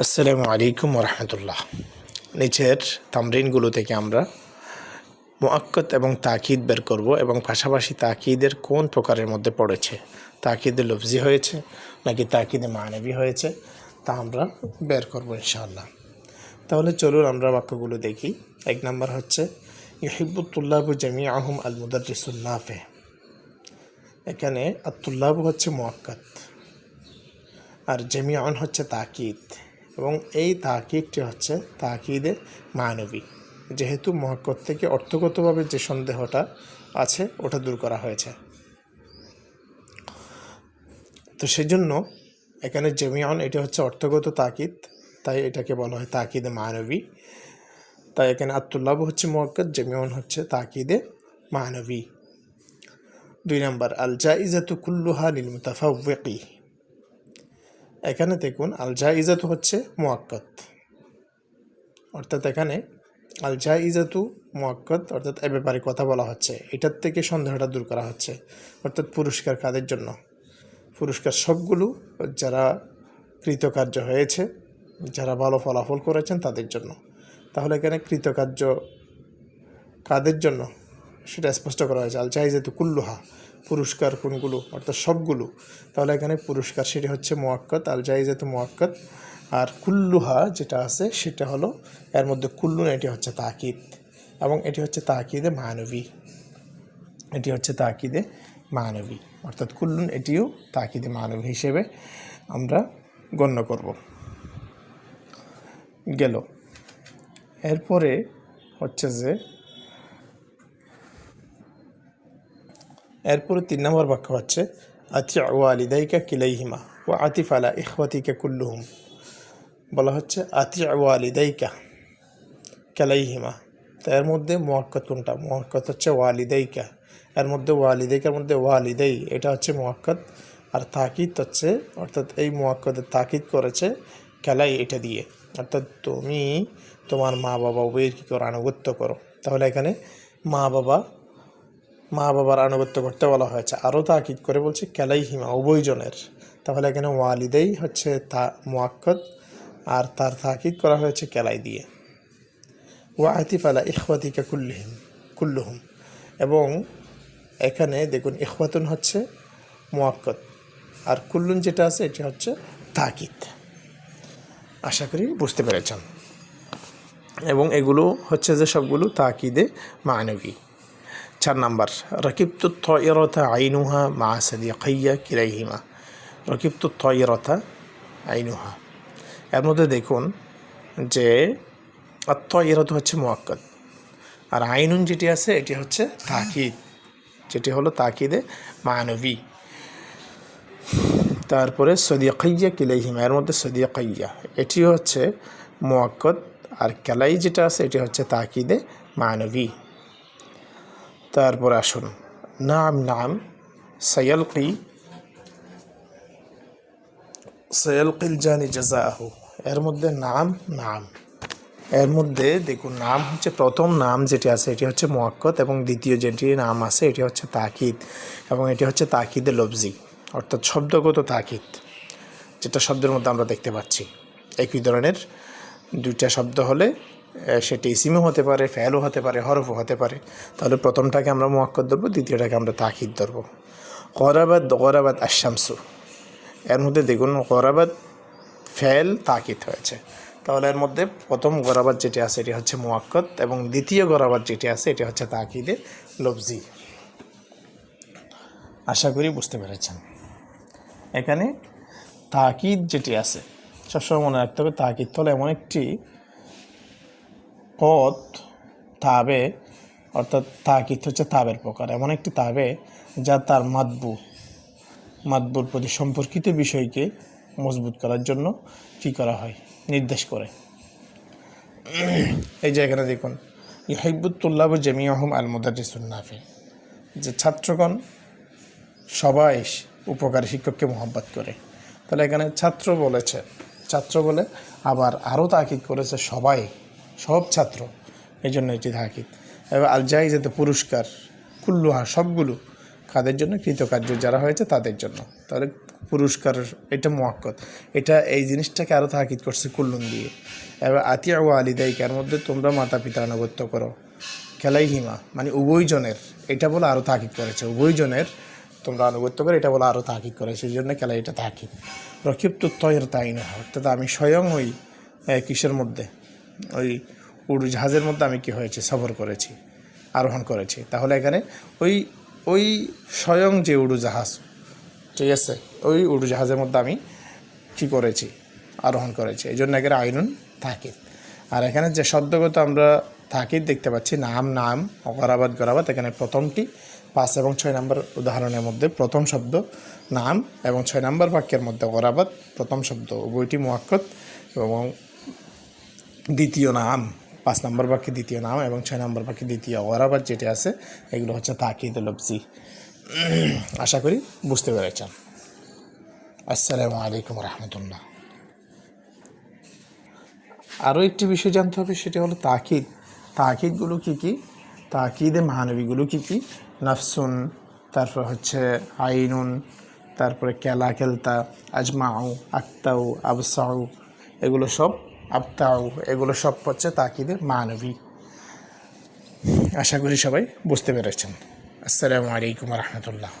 আসসালামু আলাইকুম রহমতুল্লাহ নিচের তামরিনগুলো থেকে আমরা মোয়াক্কত এবং তাকিদ বের করব এবং পাশাপাশি তাকিদের কোন প্রকারের মধ্যে পড়েছে? তাকিদে লফজি হয়েছে নাকি তাকিদে মানবী হয়েছে? তা আমরা বের করব ইনশাআল্লাহ। তাহলে চলুন আমরা বাক্যগুলো দেখি। এক নম্বর হচ্ছে ইহিবুতুল্লাবু জামি আহম আল মুদারিসুল্লাফে এখানে আতুল্লাবু হচ্ছে মোয়াক্কত আর জেমিয়ান হচ্ছে তাকিদ। এবং এই তাকিদটি হচ্ছে তাকিদে মানবী। যেহেতু মহাক্কত থেকে অর্থগতভাবে যে সন্দেহটা আছে, ওটা দূর করা হয়েছে। তো সেজন্য এখানে জেমিয়ান, এটা হচ্ছে অর্থগত তাকিদ তাই এটাকে বলা হয় তাকিদে মানবী। তাই এখানে আত্মুল্লাভ হচ্ছে মোয়াক্কত জেমিয়ান হচ্ছে তাকিদে মানবী। দুই নম্বর আল জাইজাতু কুল্লুহা লিল মুতাফাউকি এখানে দেখুন আল জাইজাতু হচ্ছে মোয়াক্কত অর্থাৎ এখানে আল জাইজাতু মোয়াক্কত অর্থাৎ এ ব্যাপারে কথা বলা হচ্ছে। এটার থেকে সন্দেহটা দূর করা হচ্ছে, অর্থাৎ পুরস্কার কাদের জন্য? পুরস্কার সবগুলো যারা কৃতকার্য হয়েছে, যারা ভালো ফলাফল করেছেন তাদের জন্য। তাহলে এখানে কৃতকার্য কাদের জন্য? সেটা স্পষ্ট করা হয়েছে আল জাইজাতু কুল্লুহা। পুরস্কার কোনগুলো, অর্থাৎ সবগুলো, তাহলে এখানে পুরস্কার সেটি হচ্ছে মোয়াক্কত আল জাইজাতু মোয়াক্কত আর কুল্লুহা যেটা আছে সেটা হলো, এর মধ্যে কুল্লুন, এটি হচ্ছে তাকিদ, এবং এটি হচ্ছে তাকিদে মানবী। এটি হচ্ছে তাকিদে মানবী, অর্থাৎ কুল্লুন, এটিও তাকিদে মানবী হিসেবে আমরা গণ্য করব। গেল। এরপরে হচ্ছে যে এরপরে তিন নম্বর বাক্য হচ্ছে আতি ওয়ালিদাইকা কিলাইহিমা ও আতিফ আলা ইখওয়াতিকা কুল্লুহুম। বলা হচ্ছে আতি ওয়ালিদাইকা কালাইহিমা। তো এর মধ্যে মোয়াক্কত কোনটা? মোয়াক্কত হচ্ছে ওয়ালিদাইকা। এর মধ্যে ওয়ালিদাইকার মধ্যে ওয়ালিদাই, এটা হচ্ছে মোয়াক্কত। আর তাকিদ হচ্ছে, অর্থাৎ এই মোয়াক্কতের তাকিদ করেছে খেলাই এটা দিয়ে। অর্থাৎ তুমি তোমার মা বাবা উভয়ের কী করো? আনুগত্য করো। তাহলে এখানে মা বাবা মা বাবার আনুগত্য করতে বলা হয়েছে। আরও তাকিদ করে বলছে কেলাই হিমা উভয়জনের। তাহলে এখানে ওয়ালিদেই হচ্ছে তা মোয়াক্কত আর তার তাকিদ করা হয়েছে কেলাই দিয়ে। ওয়া আতিফ আলা কুল্লিহিম, কুল্লুহুম। এবং এখানে দেখুন, ইখওয়াতুন হচ্ছে মোয়াক্কত আর কুল্লুন যেটা আছে, এটা হচ্ছে তাকিদ আশা করি বুঝতে পেরেছেন। এবং এগুলো হচ্ছে যে সবগুলো তাকিদে মানবী। চার নাম্বার, রকিবতু তয়রতা আইনুহা মা সাদিয়াকাইয়া কিরাইহিমা রকিবতু তয়রতা আইনুহা এর মধ্যে দেখুন যে আত্ময়রত হচ্ছে মোয়াক্কদ, আর আইনুন যেটি আছে এটি হচ্ছে তাকিদ, যেটি হলো তাকিদে মানবী। তারপরে সদিয়াকাইয়া কিলাইহিমা এর মধ্যে সদিয়াকাইয়া এটি হচ্ছে মোয়াক্কদ, আর কেলাই যেটা আছে এটি হচ্ছে তাকিদে মানবী। তারপর আসুন। নাম নাম, সৈয়লকি। সৈয়লকিল জানি জাজাহু এর মধ্যে নাম নাম। এর মধ্যে দেখুন, নাম হচ্ছে প্রথম নাম যেটি আছে, এটি হচ্ছে মোয়াক্কত এবং দ্বিতীয় যেটি নাম আছে, এটি হচ্ছে তাকিদ এবং এটি হচ্ছে তাকিদে লফজি, অর্থাৎ শব্দগত তাকিদ, যেটা শব্দের মধ্যে আমরা দেখতে পাচ্ছি। একই ধরনের দুইটা শব্দ হলে সেটি ইসিমও হতে পারে ফ্যালও হতে পারে, হরফও হতে পারে। তাহলে প্রথমটাকে আমরা মোয়াক্কত ধরবো, দ্বিতীয়টাকে আমরা তাকিদ ধরবো। গরাবাদ গরাবাদ আশামসু এর মধ্যে দেখুন, গরাবাদ ফ্যাল তাকিদ হয়েছে। তাহলে এর মধ্যে প্রথম গরাবাদ যেটি আছে, এটি হচ্ছে মোয়াক্কত এবং দ্বিতীয় গরাবাদ যেটি আছে, এটি হচ্ছে তাকিদে লফজি। আশা করি বুঝতে পেরেছেন। এখানে তাকিদ যেটি আছে, সবসময় মনে রাখতে হবে তাকিদ হলো এমন একটি পথ তাবে, অর্থাৎ তাকিদ হচ্ছে তাবের প্রকার। এমন একটি তাবে যা তার মাতবু, মাতবুর প্রতি সম্পর্কিত বিষয়কে মজবুত করার জন্য কী করা হয়? নির্দেশ করে। এই এখানে দেখুন ইহাইবুতুল্লাহ আহম আল মুদারিসুন্নাফি যে ছাত্রগণ, সবাই উপকারী শিক্ষককে মোহাব্বত করে। তাহলে এখানে ছাত্র বলেছে, ছাত্র বলে আবার আরও তাকিদ করেছে সবাই। সব ছাত্র এই জন্য এটি তাকিদ এবার আল যাতে পুরস্কার কুল্লুহা সবগুলো কাদের জন্য? কৃতকার্য যারা হয়েছে তাদের জন্য। তাহলে পুরস্কার এটা মোয়াক্কত এটা এই জিনিসটাকে আরও তাকিদ করছে কুল্লুন দিয়ে। এবার আতিয়া ও আলিদাইকার মধ্যে তোমরা মাতা পিতা আনুগত্য করো। খেলাই হিমা মানে উভয়জনের এটা বলে আরও তাকিদ করেছে। উভয়জনের তোমরা আনুগত্য করে এটা বলে আরও তাকিদ করেছে। এই জন্য খেলা এটা তাকিদ রকিব তো তয়ের তাই না অর্থাৎ আমি স্বয়ং আহ, কিসের মধ্যে? ওই উড়োজাহাজের মধ্যে আমি কি হয়েছে? সফর করেছি, আরোহণ করেছি। তাহলে এখানে ওই ওই স্বয়ং যে উড়োজাহাজ ঠিক আছে, ওই উড়োজাহাজের মধ্যে আমি কী করেছি? আরোহণ করেছি। এই জন্য এখানে আইনুন তাকিদ আর এখানে যে শব্দগত আমরা তাকিদ দেখতে পাচ্ছি, নাম নাম অগরাবাদ গরাবাদ, এখানে প্রথমটি, পাঁচ এবং ছয় নম্বর উদাহরণের মধ্যে প্রথম শব্দ নাম এবং ছয় নম্বর বাক্যের মধ্যে গরাবাদ, প্রথম শব্দ উভয়টি মোয়াক্কত এবং দ্বিতীয় নাম, পাঁচ নম্বর বাক্যে দ্বিতীয় নাম এবং ছয় নম্বর বাক্যে দ্বিতীয় অরাবাদ যেটি আছে, এগুলো হচ্ছে তাকিদ লবজি। আশা করি বুঝতে পেরেছেন। আসসালামু আলাইকুম রহমতুল্লাহ। আরও একটি বিষয় জানতে হবে, সেটি হলো তাকিদ। তাকিদগুলো কী কী? তাকিদে মহানবীগুলো কী কী? নাফসুন, তারপর হচ্ছে আইনুন, তারপরে কেলা, কেলতা, আজমাউ, আক্তাউ, আবসাউ, এগুলো সব আবতাউ এগুলো সব হচ্ছে তাকিদে মানবী। আশা করি সবাই বুঝতে পেরেছেন। আসসালামু আলাইকুম রহমতুল্লাহ।